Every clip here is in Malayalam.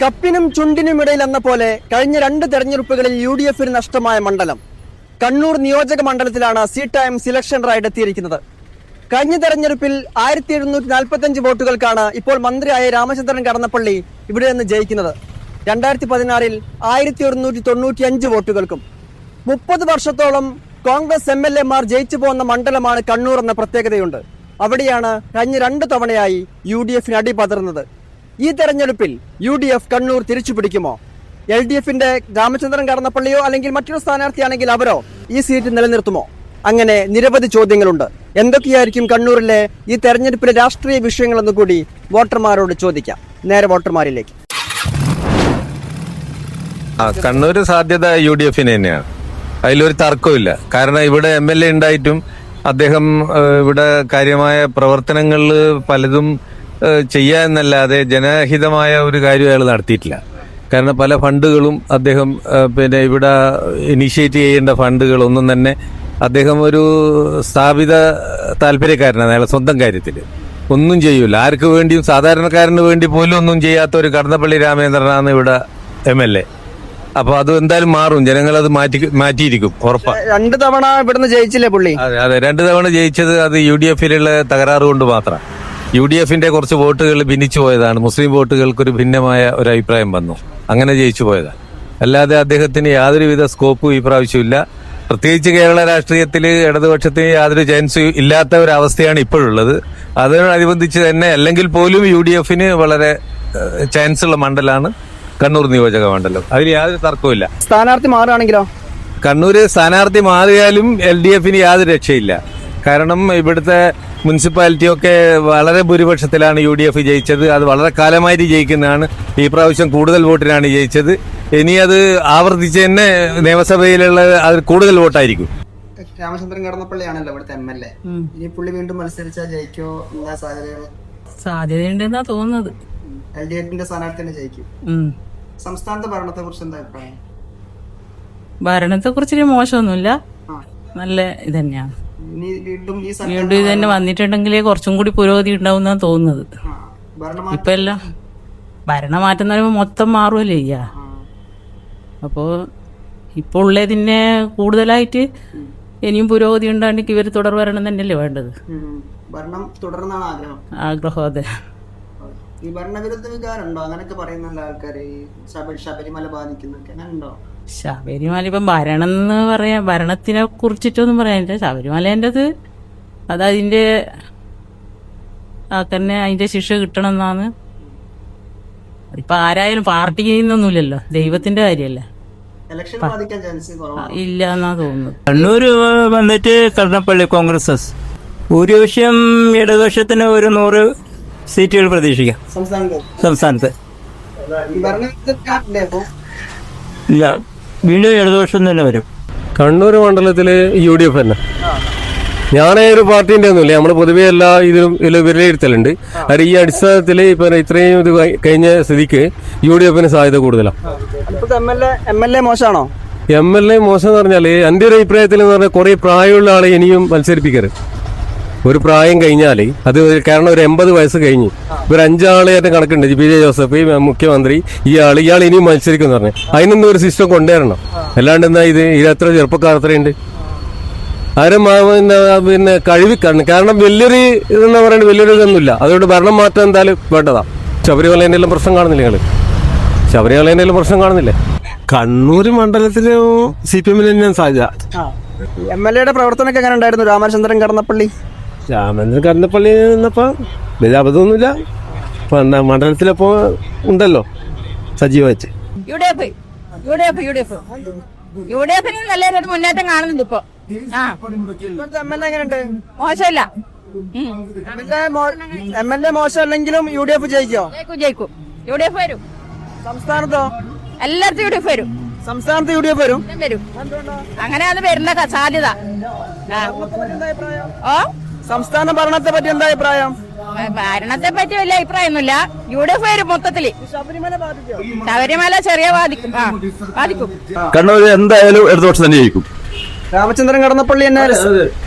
കപ്പിനും ചുണ്ടിനും ഇടയിൽ എന്ന പോലെ കഴിഞ്ഞ രണ്ട് തെരഞ്ഞെടുപ്പുകളിൽ യു ഡി എഫിന് നഷ്ടമായ മണ്ഡലം. കണ്ണൂർ നിയോജക മണ്ഡലത്തിലാണ് സി ടൈം സിലക്ഷൻ റൈഡ് എത്തിയിരിക്കുന്നത്. കഴിഞ്ഞ തെരഞ്ഞെടുപ്പിൽ ആയിരത്തി എഴുന്നൂറ്റി നാൽപ്പത്തി അഞ്ച് വോട്ടുകൾക്കാണ് ഇപ്പോൾ മന്ത്രിയായ രാമചന്ദ്രൻ കടന്നപ്പള്ളി ഇവിടെ നിന്ന് ജയിക്കുന്നത്. രണ്ടായിരത്തി പതിനാറിൽ ആയിരത്തി ഒരുന്നൂറ്റി തൊണ്ണൂറ്റി അഞ്ച് വോട്ടുകൾക്കും. മുപ്പത് വർഷത്തോളം കോൺഗ്രസ് എം എൽ എമാർ ജയിച്ചു പോകുന്ന മണ്ഡലമാണ് കണ്ണൂർ എന്ന പ്രത്യേകതയുണ്ട്. അവിടെയാണ് കഴിഞ്ഞ രണ്ട് തവണയായി യു ഡി എഫിന് അടി പതറുന്നത്. ഈ തെരഞ്ഞെടുപ്പിൽ യു ഡി എഫ് കണ്ണൂർ തിരിച്ചു പിടിക്കുമോ എൽ ഡി എഫിന്റെ രാമചന്ദ്രൻ കടന്നപ്പള്ളിയോ അല്ലെങ്കിൽ മറ്റൊരു സ്ഥാനാർത്ഥിയാണെങ്കിൽ അവരോ ഈ സീറ്റ് നിലനിർത്തുമോ? അങ്ങനെ നിരവധി ചോദ്യങ്ങളുണ്ട്. എന്തൊക്കെയായിരിക്കും കണ്ണൂരിലെ ഈ തെരഞ്ഞെടുപ്പിലെ രാഷ്ട്രീയ വിഷയങ്ങളെന്ന് കൂടി വോട്ടർമാരോട് ചോദിക്കാം. നേരെ വോട്ടർമാരിലേക്ക്. കണ്ണൂർ സാധ്യത യു ഡി എഫിന് തന്നെയാണ്. അതിലൊരു തർക്കമില്ല കാരണം ഇവിടെ എം എൽ എ ഉണ്ടായിട്ടും അദ്ദേഹം ഇവിടെ കാര്യമായ പ്രവർത്തനങ്ങളിൽ പലതും ചെയ്യുക എന്നല്ലാതെ ജനഹിതമായ ഒരു കാര്യം അയാൾ നടത്തിയിട്ടില്ല. കാരണം പല ഫണ്ടുകളും അദ്ദേഹം പിന്നെ ഇവിടെ ഇനിഷ്യേറ്റ് ചെയ്യേണ്ട ഫണ്ടുകളൊന്നും തന്നെ അദ്ദേഹം ഒരു സ്ഥാപിത താല്പര്യക്കാരനാണ് അയാളെ സ്വന്തം കാര്യത്തിൽ. ഒന്നും ചെയ്യൂല. ആർക്ക് വേണ്ടിയും സാധാരണക്കാരന് വേണ്ടി പോലും ഒന്നും ചെയ്യാത്ത ഒരു കടന്നപ്പള്ളി രാമേന്ദ്രനാണ് ഇവിടെ എം എൽ എ. അപ്പൊ അത് എന്തായാലും മാറും. ജനങ്ങൾ അത് മാറ്റി മാറ്റിയിരിക്കും ഉറപ്പാണ് രണ്ട് തവണ ഇവിടുന്ന് ജയിച്ചില്ലേ പുള്ളി? അതെ അതെ. രണ്ട് തവണ ജയിച്ചത് അത് യു ഡി എഫിലുള്ള തകരാറ് കൊണ്ട് മാത്രം. യു ഡി എഫിന്റെ കുറച്ച് വോട്ടുകൾ ഭിന്നിച്ചു പോയതാണ്. മുസ്ലിം വോട്ടുകൾക്ക് ഒരു ഭിന്നമായ ഒരു അഭിപ്രായം വന്നു. അങ്ങനെ ജയിച്ചു പോയതാണ് അല്ലാതെ അദ്ദേഹത്തിന് യാതൊരുവിധ സ്കോപ്പും ഈ പ്രാവശ്യമില്ല പ്രത്യേകിച്ച് കേരള രാഷ്ട്രീയത്തിൽ ഇടതുപക്ഷത്തിന് യാതൊരു ചാൻസ് ഇല്ലാത്ത ഒരു അവസ്ഥയാണ് ഇപ്പോഴുള്ളത്. അതിനോടനുബന്ധിച്ച് തന്നെ അല്ലെങ്കിൽ പോലും യു ഡി എഫിന് വളരെ ചാൻസ് ഉള്ള മണ്ഡലമാണ് കണ്ണൂർ നിയോജക മണ്ഡലം. അതിൽ യാതൊരു തർക്കവുമില്ല സ്ഥാനാർത്ഥി മാറുകയാണെങ്കിലോ? കണ്ണൂര് സ്ഥാനാർത്ഥി മാറിയാലും എൽ ഡി എഫിന് യാതൊരു രക്ഷയില്ല. കാരണം ഇവിടുത്തെ മുനിസിപ്പാലിറ്റി ഒക്കെ വളരെ ഭൂരിപക്ഷത്തിലാണ് യു ഡി എഫ് ജയിച്ചത്. അത് വളരെ കാലമായിട്ട് ജയിക്കുന്നതാണ്. ഈ പ്രാവശ്യം കൂടുതൽ വോട്ടിനാണ് ജയിച്ചത്. ഇനി അത് ആവർത്തിച്ച് തന്നെ നിയമസഭയിലുള്ള അത് കൂടുതൽ വോട്ടായിരിക്കും. രാമചന്ദ്രൻ കടന്നപ്പള്ളിയാണല്ലോ ഇവിടുത്തെ എം എൽ എ. ഇനി പുള്ളി വീണ്ടും മത്സരിച്ചാൽ ജയിക്കോ? എന്താ സാധ്യതകൾ? സാധ്യതയുണ്ടെന്നാ തോന്നുന്നത്. എൽ ഡി എഫിന്റെ സ്ഥാനാർത്ഥി തന്നെ ജയിക്കും. സംസ്ഥാനത്തെ ഭരണത്തെ കുറിച്ച് എന്താ അഭിപ്രായം? ഭരണത്തെ കുറിച്ച് മോശമൊന്നുമില്ല. നല്ല ഇത് തന്നെയാണ് ഇനി വീണ്ടും ഈ വീണ്ടും ഇത് തന്നെ വന്നിട്ടുണ്ടെങ്കിലേ കുറച്ചും കൂടി പുരോഗതി ഉണ്ടാവും എന്നാണ് തോന്നുന്നത് ഇപ്പൊ എല്ലാം ഭരണമാറ്റം എന്ന് പറയുമ്പോൾ മൊത്തം മാറുമല്ലേ ചെയ്യാ? അപ്പോൾ അപ്പോ ഇപ്പോൾ ഉള്ളതിനെ കൂടുതലായിട്ട് ഇനിയും പുരോഗതി ഉണ്ടാണെങ്കിൽ ഇവർ തുടർ വരണം തന്നെയല്ലേ വേണ്ടത്? ഭരണം തുടർന്നാണ് ആഗ്രഹം. ആഗ്രഹം അതെ. ഈ ഭരണവിരുദ്ധ വികാരം ഉണ്ടോ അങ്ങനെയൊക്കെ പറയുന്നുണ്ട് ആൾക്കാർ ഈ ശബരിമല ബാധിക്കുന്നൊക്കെ അങ്ങനെ ഉണ്ടോ ശബരിമല ഇപ്പം ഭരണം എന്ന് പറയാൻ ഭരണത്തിനെ കുറിച്ചിട്ടൊന്നും പറയാനില്ല. ശബരിമലേന്റെത് അത് അതിന്റെ തന്നെ അതിന്റെ ശിക്ഷ കിട്ടണം എന്നാണ് ഇപ്പൊ ആരായാലും പാർട്ടി ചെയ്യുന്നൊന്നുമില്ലല്ലോ ദൈവത്തിന്റെ കാര്യമല്ല. ഇല്ല എന്നാ തോന്നുന്നു കണ്ണൂർ വന്നിട്ട് കടന്നപ്പള്ളി കോൺഗ്രസ് ഭൂരിപക്ഷം ഇടതുപക്ഷത്തിന് ഒരു നൂറ് സീറ്റുകൾ പ്രതീക്ഷിക്കാം. സംസ്ഥാനത്ത്. ഇല്ല. വീണ്ടും ഇടതുപക്ഷം തന്നെ വരും. കണ്ണൂർ മണ്ഡലത്തിൽ യു ഡി എഫ് തന്നെ. ഞാനേ ഒരു പാർട്ടിന്റെ ഒന്നുമില്ല. നമ്മൾ പൊതുവേ എല്ലാ ഇതിലും ഇതിലും വിലയിരുത്തലുണ്ട്. അത് ഈ അടിസ്ഥാനത്തിൽ ഇപ്പൊ ഇത്രയും ഇത് കഴിഞ്ഞ സ്ഥിതിക്ക് യു ഡി എഫിന് സാധ്യത കൂടുതലാണ് M L A M L A മോശമാണോ? M L A മോശം എന്ന് പറഞ്ഞാൽ എന്റെ ഒരു അഭിപ്രായത്തിൽ എന്ന് പറഞ്ഞാൽ കുറെ പ്രായമുള്ള ആളെ ഇനിയും മത്സരിപ്പിക്കരുത്. ഒരു പ്രായം കഴിഞ്ഞാൽ അത് കാരണം ഒരു എൺപത് വയസ്സ് കഴിഞ്ഞു. ഒരു അഞ്ചാളായിട്ട് കണക്കുണ്ട് പി ജെ ജോസഫ് ഈ മുഖ്യമന്ത്രി ഇയാൾ ഇയാൾ ഇനിയും മത്സരിക്കും പറഞ്ഞു. അതിനൊന്നും ഒരു സിസ്റ്റം കൊണ്ടുവരണം. അല്ലാണ്ട് എന്താ ഇത്? ഇത് എത്ര ചെറുപ്പക്കാർ അത്രയുണ്ട്? ആരും പിന്നെ പിന്നെ കഴിവ് കാരണം വലിയൊരു ഇതെന്ന് പറയുന്നത് വലിയൊരു ഇതൊന്നുമില്ല. അതുകൊണ്ട് ഭരണം മാറ്റം എന്തായാലും വേണ്ടതാ. ശബരിമലേന്റെ എല്ലാം പ്രശ്നം കാണുന്നില്ല നിങ്ങൾ ശബരിമലേന്റെ എല്ലാം പ്രശ്നം കാണുന്നില്ലേ? കണ്ണൂർ മണ്ഡലത്തിൽ സി പി എമ്മിന് തന്നെ സാധ്യത. എം എൽ എയുടെ പ്രവർത്തനമൊക്കെ എങ്ങനെ ഉണ്ടായിരുന്നു? രാമചന്ദ്രൻ കടന്നപ്പള്ളി? രാമേന്ദ്രൻ കരുന്നപ്പള്ളി നിന്നപ്പോൾ വലിയ അബദ്ധമൊന്നുമില്ല. മണ്ഡലത്തിലപ്പോൾ ഉണ്ടല്ലോ സജീവമായിട്ട് U D F U D F U D F U D എഫിന് നല്ലൊരു മുന്നേറ്റം കാണുന്നുണ്ട് ഇപ്പൊ. ആ. മോശമില്ല. എം എൽ എ മോശം അല്ലെങ്കിലും യു ഡി എഫ് ജയിക്കോ ജയിക്കും. യു ഡി എഫ് വരും. സംസ്ഥാനത്തോ? എല്ലായിടത്തും യു ഡി എഫ് വരും. സംസ്ഥാനത്ത് യു ഡി എഫ് വരും വരും. അങ്ങനെയാണ് വരുന്ന സാധ്യത. ആ. ഓ? സംസ്ഥാന ഭരണത്തെ പറ്റി എന്താ അഭിപ്രായം? ഭരണത്തെ പറ്റി വലിയ അഭിപ്രായമൊന്നുമില്ല. യു ഡി എഫ് വരും മൊത്തത്തിൽ ശബരിമല ചെറിയ ബാധിക്കും. ബാധിക്കും. കണ്ണൂർ എന്തായാലും ഇടതുപക്ഷം തന്നെ ജയിക്കും. രാമചന്ദ്രൻ കടന്നപ്പള്ളി എന്നെ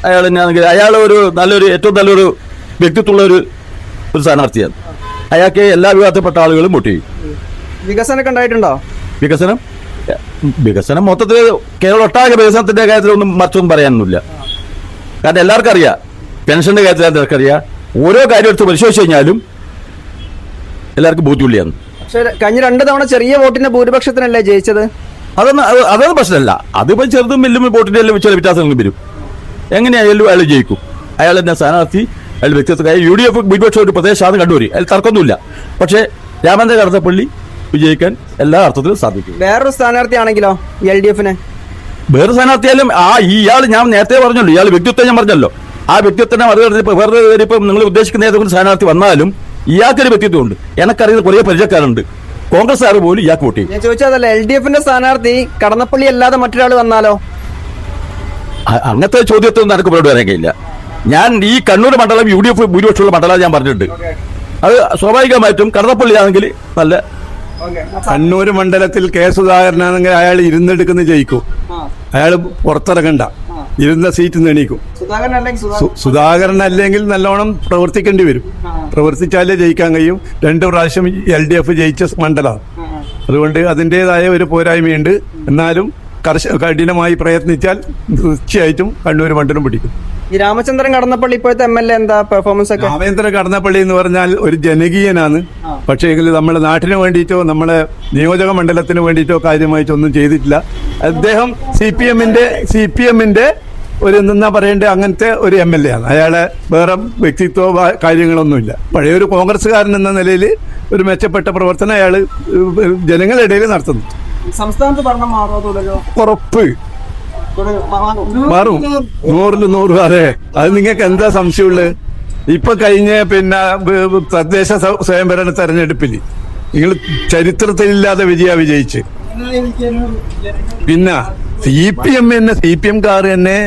അയാൾ തന്നെയാണെങ്കിൽ അയാൾ ഒരു നല്ലൊരു ഏറ്റവും നല്ലൊരു വ്യക്തിത്വമുള്ള ഒരു ഒരു സ്ഥാനാർത്ഥിയാണ്. അയാൾക്ക് എല്ലാ വിഭാഗത്തിൽപ്പെട്ട ആളുകളും വോട്ട് ചെയ്യും. വികസനമൊക്കെ ഉണ്ടായിട്ടുണ്ടോ? വികസനം? വികസനം മൊത്തത്തിൽ കേരളം ഒട്ടാകെ വികസനത്തിന്റെ കാര്യത്തിലൊന്നും മറിച്ചൊന്നും പറയാനൊന്നുമില്ല. കാരണം എല്ലാവർക്കും അറിയാം. പെൻഷന്റെ കാര്യത്തിൽ എല്ലാവർക്കും ഓരോ കാര്യം എടുത്ത് പരിശോധിച്ച് കഴിഞ്ഞാലും എല്ലാവർക്കും ബോധ്യമുള്ളിയാണ്. പക്ഷെ കഴിഞ്ഞ രണ്ട് തവണ ചെറിയ വോട്ടിന്റെ ഭൂരിപക്ഷത്തിനല്ലേ ജയിച്ചത്? അതൊന്നും അത് അതൊന്നും പ്രശ്നമല്ല. അതിപ്പോൾ ചെറുതും വലിയ വോട്ടിന്റെ എല്ലാം ചില വ്യത്യാസങ്ങളും വരും. എങ്ങനെയായാലും അയാൾ ജയിക്കും. അയാൾ തന്നെ സ്ഥാനാർത്ഥി അയാൾ വ്യത്യസ്ത യു ഡി എഫ് ഭൂരിപക്ഷം ഒരു പ്രദേശമാണ് കണ്ടുവരി അതിൽ തർക്കമൊന്നുമില്ല. പക്ഷേ രാമന്റെ കടത്തപ്പള്ളി വിജയിക്കാൻ എല്ലാ അർത്ഥത്തിലും സാധിക്കും. വേറൊരു സ്ഥാനാർത്ഥിയാണെങ്കിലോ എൽ ഡി എഫിന്? വേറെ സ്ഥാനാർത്ഥിയാലും ആ ഇയാൾ ഞാൻ നേരത്തെ പറഞ്ഞല്ലോ. ഇയാൾ വ്യക്തിത്വം ഞാൻ പറഞ്ഞല്ലോ. ആ വ്യക്തിത്വം മറികടന്ന് വേറെ ഇപ്പം നിങ്ങൾ ഉദ്ദേശിക്കുന്ന ഏതെങ്കിലും സ്ഥാനാർത്ഥി വന്നാലും ഇയാൾക്കൊരു വ്യക്തിത്വമുണ്ട്. എനക്കറിയുന്ന കുറേ പരിചയക്കാരുണ്ട്. കോൺഗ്രസ്സുകാർ പോലും ഇയാൾക്ക് വോട്ട് ചെയ്യും. ഞാൻ ചോദിച്ചതല്ല എൽ ഡി എഫിന്റെ സ്ഥാനാർത്ഥി കടന്നപ്പള്ളി അല്ലാതെ മറ്റൊരാൾ വന്നാലോ? അങ്ങനത്തെ ചോദ്യത്തൊന്നും എനിക്ക് പറയാൻ കഴിയില്ല. ഞാൻ ഈ കണ്ണൂർ മണ്ഡലം യു ഡി എഫ് ഭൂരിപക്ഷമുള്ള മണ്ഡലം ഞാൻ പറഞ്ഞിട്ടുണ്ട്. അത് സ്വാഭാവികമായിട്ടും കടന്നപ്പള്ളി ആണെങ്കിൽ നല്ല കണ്ണൂർ മണ്ഡലത്തിൽ കെ സുധാകരനാണെങ്കിൽ അയാൾ ഇരുന്നെടുക്കുന്ന ജയിക്കും. അയാൾ പുറത്തിറങ്ങണ്ട. ഇരുന്ന സീറ്റ് എണീക്കും. സുധാകരൻ അല്ലെങ്കിൽ നല്ലോണം പ്രവർത്തിക്കേണ്ടി വരും. പ്രവർത്തിച്ചാലേ ജയിക്കാൻ കഴിയും. രണ്ട് പ്രാവശ്യം എൽ ഡി എഫ് ജയിച്ച മണ്ഡലമാണ് അതുകൊണ്ട് അതിന്റെതായ ഒരു പോരായ്മയുണ്ട്. എന്നാലും കർശ കഠിനമായി പ്രയത്നിച്ചാൽ തീർച്ചയായിട്ടും കണ്ണൂർ മണ്ഡലം പിടിക്കും. ഈ രാമചന്ദ്രൻ കടന്നപ്പള്ളി ഇപ്പോഴത്തെ എം എൽ എ എന്താ പെർഫോമൻസ് ഒക്കെ? രാമചന്ദ്രൻ കടന്നപ്പള്ളി എന്ന് പറഞ്ഞാൽ ഒരു ജനകീയനാണ്. പക്ഷേ എങ്കിൽ നമ്മുടെ നാട്ടിന് വേണ്ടിയിട്ടോ നമ്മളെ നിയോജക മണ്ഡലത്തിന് വേണ്ടിയിട്ടോ കാര്യമായിട്ടൊന്നും ചെയ്തിട്ടില്ല. അദ്ദേഹം സി പി എമ്മിന്റെ സി പി എമ്മിന്റെ ഒരു എന്താ പറയേണ്ടത് അങ്ങനത്തെ ഒരു എം എൽ എ ആണ് അയാളെ വേറെ വ്യക്തിത്വ കാര്യങ്ങളൊന്നുമില്ല. പഴയ ഒരു കോൺഗ്രസ്സുകാരൻ എന്ന നിലയിൽ ഒരു മെച്ചപ്പെട്ട പ്രവർത്തനം അയാൾ ജനങ്ങളുടെ ഇടയിൽ നടത്തുന്നു. സംസ്ഥാനത്ത് ഭരണം മാറുമോ തുടരോ ഉറപ്പ്. മാറും. നൂറിൽ നൂറ് അതെ. അത് നിങ്ങൾക്ക് എന്താ സംശയമുള്ളത് ഇപ്പൊ കഴിഞ്ഞ പിന്നെ തദ്ദേശ സ്വ- സ്വയംഭരണ തെരഞ്ഞെടുപ്പിൽ നിങ്ങൾ ചരിത്രത്തിലില്ലാതെ വിജയ വിജയിച്ച്. പിന്നെ സി പി എം തന്നെ സി പി എം കാർ തന്നെ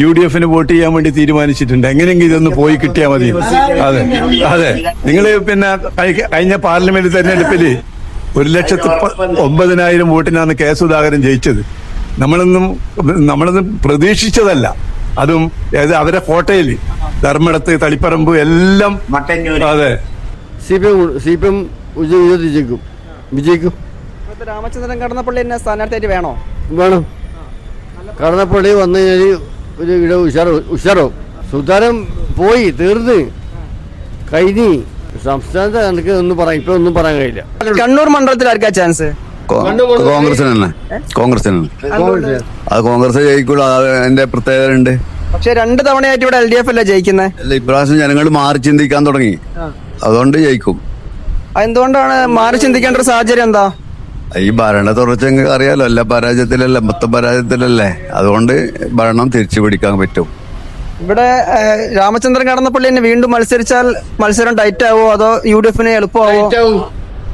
യു ഡി എഫിന് വോട്ട് ചെയ്യാൻ വേണ്ടി തീരുമാനിച്ചിട്ടുണ്ട്. എങ്ങനെയെങ്കിലും ഇതൊന്ന് പോയി കിട്ടിയാൽ മതി. അതെ. അതെ. നിങ്ങൾ പിന്നെ കഴിഞ്ഞ പാർലമെന്റ് തെരഞ്ഞെടുപ്പിൽ ഒരു ലക്ഷത്തി ഒമ്പതിനായിരം വോട്ടിനാണ് കെ സുധാകരൻ ജയിച്ചത്. നമ്മളൊന്നും നമ്മളൊന്നും പ്രതീക്ഷിച്ചതല്ല. അതും അവരെ കോട്ടയിൽ ധർമ്മടത്ത് തളിപ്പറമ്പ് എല്ലാം അതെ. C P M C P M വിജയിക്കും. വിജയിക്കും രാമചന്ദ്രൻ കടന്നപ്പള്ളി എന്നെ സ്ഥാനാർത്ഥിയായിട്ട് വേണോ? വേണം. കടന്നപ്പള്ളി വന്നു കഴിഞ്ഞാൽ ഒരു ഇട ഉഷാറോ ഉഷാറോ. സുതാരം പോയി തീർന്ന്. കഴിഞ്ഞ് സംസ്ഥാനത്തെ എനിക്ക് ഒന്നും പറയാം ഇപ്പൊ ഒന്നും പറയാൻ കഴിയില്ല. കണ്ണൂർ മണ്ഡലത്തിൽ ആർക്കാ ചാൻസ് കോൺഗ്രസിന് തന്നെ കോൺഗ്രസിന് അത് കോൺഗ്രസ് ജയിക്കുള്ളൂ അത് അതിന്റെ പ്രത്യേകത ഉണ്ട് പക്ഷെ രണ്ട് തവണയായിട്ട് ഇവിടെ എൽ ഡി എഫ് അല്ലേ ജയിക്കുന്നത് അല്ല ഇപ്രാവശ്യം ജനങ്ങൾ മാറി ചിന്തിക്കാൻ തുടങ്ങി. അതുകൊണ്ട് ജയിക്കും. എന്തുകൊണ്ടാണ് മാറി ചിന്തിക്കേണ്ട ഒരു സാഹചര്യം എന്താ? ഈ ഭരണ തുടർച്ച അറിയാലോ എല്ലാ പരാജയത്തിലല്ലേ മൊത്തം പരാജയത്തിലല്ലേ? അതുകൊണ്ട് ഭരണം തിരിച്ചു പിടിക്കാൻ പറ്റും. ഇവിടെ രാമചന്ദ്രൻ കടന്നപ്പള്ളി തന്നെ വീണ്ടും മത്സരിച്ചാൽ മത്സരം ടൈറ്റ് ആവോ? അതോ യു ഡി എഫിന് എളുപ്പമാവോ?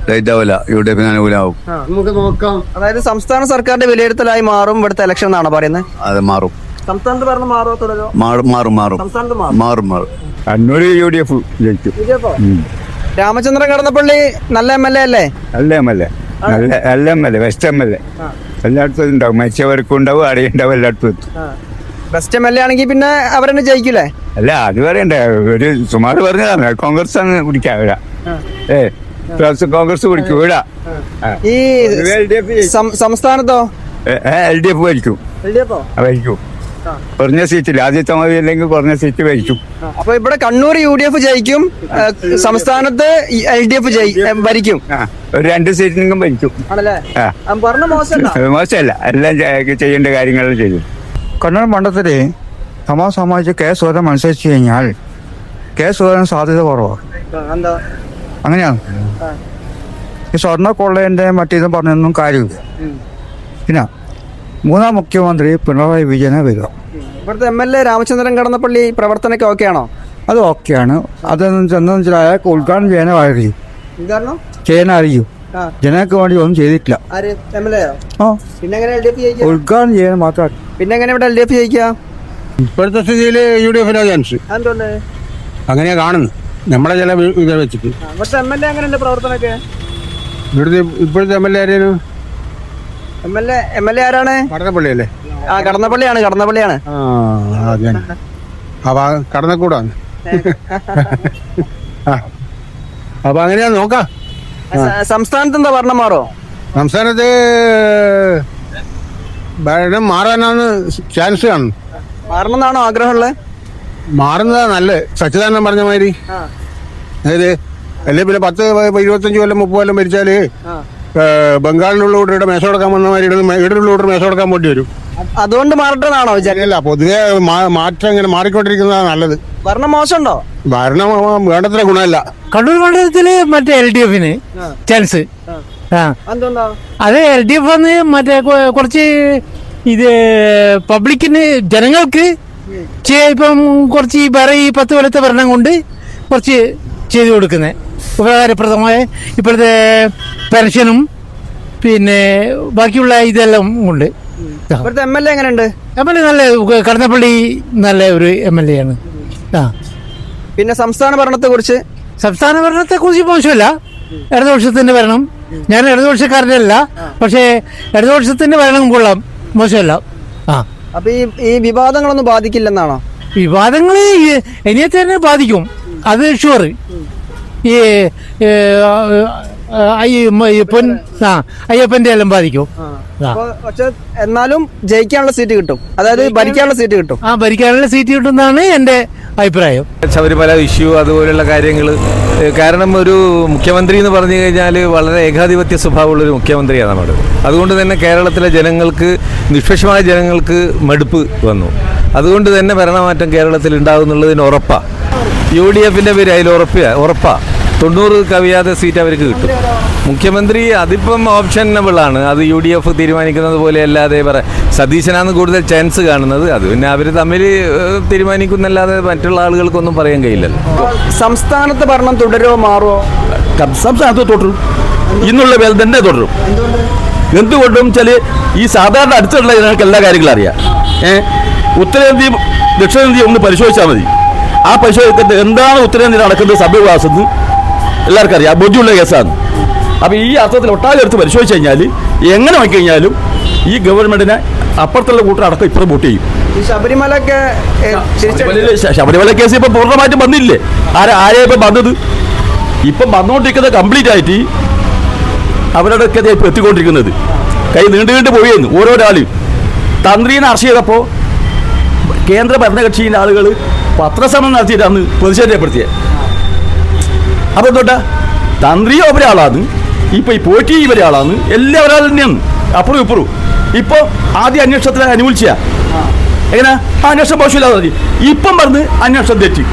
ടൈറ്റ് ആവില്ല യു ഡി എഫിന് അനുകൂലമാവും. നമുക്ക് നോക്കാം. അതായത് സംസ്ഥാന സർക്കാരിന്റെ വിലയിരുത്തലായി മാറും ഇവിടുത്തെ ഇലക്ഷൻ എന്നാണ് പറയുന്നത് അത് മാറും. സംസ്ഥാനത്ത് ഭരണം മാറുമോ തുടരോ? മാറും മാറും മാറും. മാറും. യു ഡി എഫ് ജയിക്കും. രാമചന്ദ്രൻ കടന്നപ്പള്ളി നല്ല എം എൽ എ അല്ലേ? നല്ല എം എൽ എ. നല്ല നല്ല M L A best M L A എല്ലായിടത്തും ഉണ്ടാവും. മരിച്ചവർക്കും ഉണ്ടാവും അടയുണ്ടാവും എല്ലായിടത്തും എത്തും. ബെസ്റ്റ് എം എൽ എ ആണെങ്കിൽ പിന്നെ അവരെന്നെ ജയിക്കൂലേ? അല്ല അത് പറയണ്ടേ. ഒരു സുമാർ പറഞ്ഞതാണ്. കോൺഗ്രസ് ആണ് ഇവിടെ ഏ കോൺഗ്രസ് കുടിക്കും വിടാ. ഈ സംസ്ഥാനത്തോ? എൽ ഡി എഫ് വലിക്കും ഭരിക്കും. കുറഞ്ഞ സീറ്റില്ല ആദ്യത്തെ മതി അല്ലെങ്കിൽ കുറഞ്ഞ സീറ്റ് ഭരിക്കും അപ്പൊ ഇവിടെ കണ്ണൂർ യു ഡി എഫ് ജയിക്കും സംസ്ഥാനത്ത് എൽ ഡി എഫ് ഭരിക്കും. ഒരു രണ്ട് സീറ്റിനെങ്കിലും ഭരിക്കും. മോശമല്ല? എല്ലാം ചെയ്യേണ്ട കാര്യങ്ങളും ചെയ്യും. കണ്ണൂർ മണ്ഡലത്തിൽ സമാ സമാജിച്ച് കെ സുരം അനുസരിച്ച് കഴിഞ്ഞാൽ കെ സുധാകരൻ സാധ്യത കുറവാണ് അങ്ങനെയാണ് ഈ സ്വർണ കൊള്ളേന്റെ മറ്റേതും പറഞ്ഞൊന്നും കാര്യമില്ല. പിന്നെ മൂന്നാം മുഖ്യമന്ത്രി പിണറായി വിജയനെ വരിക ഇവിടുത്തെ M L A Ramachandran Kadannappalli പ്രവർത്തനമൊക്കെ okay ആണോ അത് ഓക്കെയാണ്. അതെന്ന് എന്താണെന്ന് വെച്ചാൽ അയാൾക്ക് ഉദ്ഘാടനം ചെയ്യാനേ അറിയൂ എന്താണോ ചെയ്യാൻ അറിയും ജനങ്ങൾക്ക് വേണ്ടി ഒന്നും ചെയ്തിട്ടില്ല. ഉദ്ഘാടനം ചെയ്യാൻ മാത്രം പിന്നെ എങ്ങനെ ഇവിടെ എൽ ഡി എഫ് ഇപ്പോഴത്തെ സ്ഥിതിയിൽ യു ഡി എഫിനാ ചാൻസ് അങ്ങനെയാ കാണുന്നു നമ്മളെ ചില ഇത് വെച്ചിട്ട്. ഇവിടുത്തെ എം എൽ എ എങ്ങനെയുണ്ട് പ്രവർത്തനമൊക്കെ? ഇവിടുത്തെ ഇപ്പോഴത്തെ എം എൽ എ ആരെയാണ് M L A M L A ആരാണ്? കടന്നപ്പള്ളി അല്ലേ ആ കടന്നപ്പള്ളിയാണ് കടന്നപ്പള്ളിയാണ്. ആ അതെ അപ്പൊ കടന്നക്കൂടാണ് അപ്പൊ അങ്ങനെയാ നോക്കാം. സംസ്ഥാനത്ത് എന്താ ഭരണം മാറോ? സംസ്ഥാനത്ത് ഭരണം മാറാനാണ് ചാൻസ് കാണും മാറണമെന്നാണോ ആഗ്രഹമുള്ളത്? മാറുന്നതാ നല്ല സച്ചിദാനന്ദൻ പറഞ്ഞ മാതിരി. അതായത് അല്ലെ പിന്നെ പത്ത് ഇരുപത്തഞ്ച് കൊല്ലം മുപ്പത് കൊല്ലം ഭരിച്ചാൽ ബംഗാളിലുള്ള ഇവിടെ മേശ കൊടുക്കാൻ വന്ന മാതിരി ഇവിടെയുള്ള ഇവിടെ മേശ കൊടുക്കാൻ വേണ്ടി വരും. അതുകൊണ്ട് മാറട്ടെന്നാണോ അല്ല പൊതുവെ മാറ്റം ഇങ്ങനെ മാറിക്കൊണ്ടിരിക്കുന്നതാണ് നല്ലത്. ഭരണം മോശമുണ്ടോ? ഭരണം വേണ്ടത്ര ഗുണമല്ല. കണ്ണൂർ മണ്ഡലത്തിൽ മറ്റേ എൽ ഡി എഫിന് ചാൻസ്. അത് എൽ ഡി എഫ് വന്ന് മറ്റേ കുറച്ച് ഇത് പബ്ലിക്കിന് ജനങ്ങൾക്ക് ഇപ്പം കുറച്ച് ഈ വേറെ ഈ പത്ത് കൊല്ലത്തെ ഭരണം കൊണ്ട് കുറച്ച് ചെയ്തു കൊടുക്കുന്നത് ഉപകാരപ്രദമായ ഇപ്പോഴത്തെ പെൻഷനും പിന്നെ ബാക്കിയുള്ള ഇതെല്ലാം ഉണ്ട്. എം എൽ എ എങ്ങനെയുണ്ട്? എം എൽ എ നല്ല കടന്നപ്പള്ളി നല്ല ഒരു എം എൽ എ ആണ്. ആ. പിന്നെ സംസ്ഥാന ഭരണത്തെ കുറിച്ച് സംസ്ഥാന ഭരണത്തെ കുറിച്ച് മോശമല്ല. ഇടതുപക്ഷത്തിന്റെ ഭരണം. ഞാൻ ഇടതുപക്ഷക്കാരനല്ല. പക്ഷേ ഇടതുപക്ഷത്തിന്റെ ഭരണം കൊള്ളാം. മോശമല്ല. ആ. അപ്പൊ ഈ ഈ വിവാദങ്ങളൊന്നും ബാധിക്കില്ലെന്നാണോ? വിവാദങ്ങൾ ഇനിയെ തന്നെ ബാധിക്കും. അത് ഷുവർ ഈ അയ്യപ്പൻ ആ, അയ്യ- പൊൻ ആ അയ്യപ്പന്റെ എല്ലാം ബാധിക്കും. എന്നാലും ജയിക്കാനുള്ള സീറ്റ് കിട്ടും. അതായത് ഭരിക്കാനുള്ള സീറ്റ് കിട്ടും. ആ ഭരിക്കാനുള്ള സീറ്റ് കിട്ടുന്നതാണ് എന്റെ അഭിപ്രായം. ശബരിമല ഇഷ്യൂ അതുപോലുള്ള കാര്യങ്ങൾ കാരണം ഒരു മുഖ്യമന്ത്രി എന്ന് പറഞ്ഞു കഴിഞ്ഞാൽ വളരെ ഏകാധിപത്യ സ്വഭാവമുള്ള ഒരു മുഖ്യമന്ത്രിയാണ് നമ്മുടെ. അതുകൊണ്ട് തന്നെ കേരളത്തിലെ ജനങ്ങൾക്ക് നിഷ്പക്ഷമായ ജനങ്ങൾക്ക് മടുപ്പ് വന്നു. അതുകൊണ്ട് തന്നെ ഭരണമാറ്റം കേരളത്തിൽ ഉണ്ടാകും എന്നുള്ളതിന് ഉറപ്പാ. യു ഡി എഫിന്റെ പേര് അതിൽ ഉറപ്പാ ഉറപ്പാ. തൊണ്ണൂറ് കവിയാതെ സീറ്റ് അവർക്ക് കിട്ടും. മുഖ്യമന്ത്രി അതിപ്പം ഓപ്ഷനബിൾ ആണ്. അത് യു ഡി എഫ് തീരുമാനിക്കുന്നത് പോലെ അല്ലാതെ പറ സതീശനാണ് കൂടുതൽ ചാൻസ് കാണുന്നത്. അത് പിന്നെ അവർ തമ്മിൽ തീരുമാനിക്കുന്നല്ലാതെ മറ്റുള്ള ആളുകൾക്കൊന്നും പറയാൻ കഴിയില്ലല്ലോ. സംസ്ഥാനത്ത് ഭരണം തുടരോ മാറോ സംസ്ഥാനത്ത് തുടരും. ഇന്നുള്ള വേൽ തന്നെ തുടരും. എന്തുകൊണ്ടും? വെച്ചാൽ ഈ സാധാരണ അടുത്തുള്ള ജനങ്ങൾക്ക് എല്ലാ കാര്യങ്ങളും അറിയാം. ഏഹ് ഉത്തരേന്ത്യയും ദക്ഷിണേന്ത്യയും ഒന്ന് പരിശോധിച്ചാൽ മതി. ആ പരിശോധിക്കുന്നത് എന്താണ് ഉത്തരേന്ത്യ നടക്കുന്നത്? സഭ്യവാസത്ത് എല്ലാവർക്കും അറിയാം ബുദ്ധിയുള്ള കേസാണ്. അപ്പോൾ ഈ അർത്ഥത്തിൽ ഒട്ടാകെ എടുത്ത് പരിശോധിച്ച് കഴിഞ്ഞാൽ എങ്ങനെ നോക്കിക്കഴിഞ്ഞാലും ഈ ഗവൺമെന്റിനെ അപ്പുറത്തുള്ള കൂട്ടർ അടക്കം ഇപ്പുറം വോട്ട് ചെയ്യും. ശബരിമലൊക്കെ ശബരിമല കേസ് ഇപ്പം പൂർണമായിട്ടും വന്നില്ലേ? ആരെ ആരെയാ ഇപ്പം വന്നത്? ഇപ്പം വന്നുകൊണ്ടിരിക്കുന്നത് കംപ്ലീറ്റ് ആയിട്ട് അവരുടെ ഒക്കെ ഇപ്പം എത്തിക്കൊണ്ടിരിക്കുന്നത്. കൈ നീണ്ടു നീണ്ടു പോയിരുന്നു ഓരോരാളും. തന്ത്രീനെ അറസ്റ്റ് ചെയ്തപ്പോൾ കേന്ദ്ര ഭരണകക്ഷിയിലെ ആളുകൾ പത്രസമരം നടത്തിയിട്ടാണ് പ്രതിഷേധപ്പെടുത്തിയത് അപ്പൊ അപ്പോൾ തന്ത്രിയോ ഒരാളാണ്. ഇപ്പൊ ഈ പോറ്റി ഇവരാളാണ്. എല്ലാം ഒരാൾ തന്നെയാണ്. അപ്പുറം ഇപ്പുറം ഇപ്പൊ ആദ്യ അന്വേഷണത്തിന് അനുകൂലിച്ച എങ്ങനെ? ആ അന്വേഷണം മോശമില്ലാതെ മതി. ഇപ്പം പറഞ്ഞ് അന്വേഷണം തെറ്റി.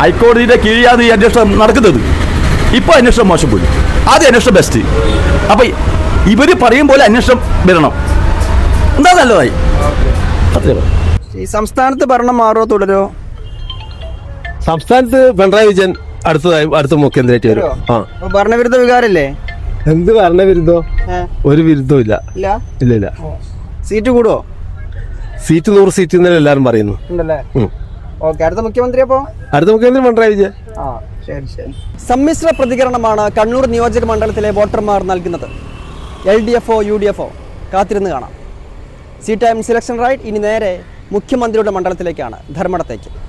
ഹൈക്കോടതിയുടെ കീഴിലാണ് ഈ അന്വേഷണം നടക്കുന്നത്. ഇപ്പൊ അന്വേഷണം മോശം പോയി. ആദ്യം അന്വേഷണം ബെസ്റ്റ് അപ്പൊ ഇവർ പറയും പോലെ അന്വേഷണം വരണം. എന്താ നല്ലതായി? ഈ സംസ്ഥാനത്ത് ഭരണം മാറോ തുടരുമോ സംസ്ഥാനത്ത് പിണറായി വിജയൻ അടുത്തതായി അടുത്ത മുഖ്യമന്ത്രിയായിട്ട് വരും. ആ. ഭരണവിരുദ്ധ വികാരല്ലേ? എന്ത് ഭരണവിരുദ്ധോ? ഒരു വിരുദ്ധവും ഇല്ല. ഇല്ല? ഇല്ല സീറ്റ് കൂടുവോ? സീറ്റ് നൂറ് സീറ്റ് എന്നല്ലേ എല്ലാരും പറയുന്നു. അടുത്ത മുഖ്യമന്ത്രി അപ്പോ? അടുത്ത മുഖ്യമന്ത്രി പിണറായി വിജയൻ. സമ്മിശ്ര പ്രതികരണമാണ് കണ്ണൂർ നിയോജക മണ്ഡലത്തിലെ വോട്ടർമാർ നൽകുന്നത്. എൽ ഡി എഫ് ഒ യു ഡി എഫ് ഒ. കാത്തിരുന്ന് കാണാം. സീറ്റ് ടൈം സെലക്ഷൻ റൈറ്റ് ഇനി നേരെ മുഖ്യമന്ത്രിയുടെ മണ്ഡലത്തിലേക്കാണ് ധർമ്മടത്തേക്ക്.